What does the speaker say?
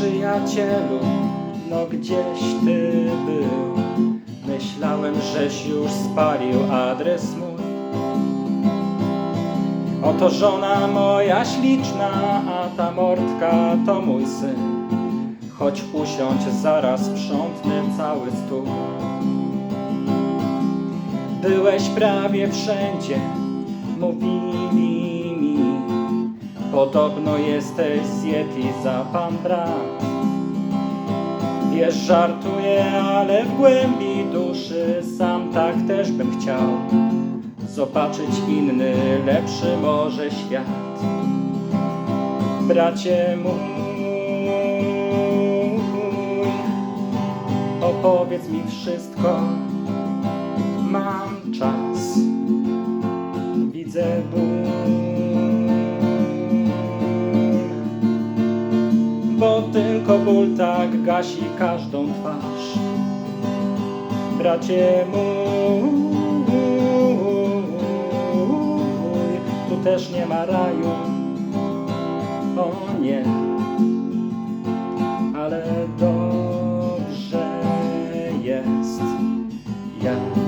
przyjacielu, no gdzieś ty był. Myślałem, żeś już spalił adres mój. Oto żona moja śliczna, a ta mordka to mój syn. Choć usiądź, zaraz sprzątnę cały stół. Byłeś prawie wszędzie, mówili mi. Podobno jesteś z Yeti za pan brat. Wiesz, żartuję, ale w głębi duszy sam tak też bym chciał zobaczyć inny, lepszy może świat. Bracie mój, opowiedz mi wszystko, mam czas, widzę ból. to ból tak gasi każdą twarz. Bracie mój, tu też nie ma raju, o nie, ale dobrze jest jak.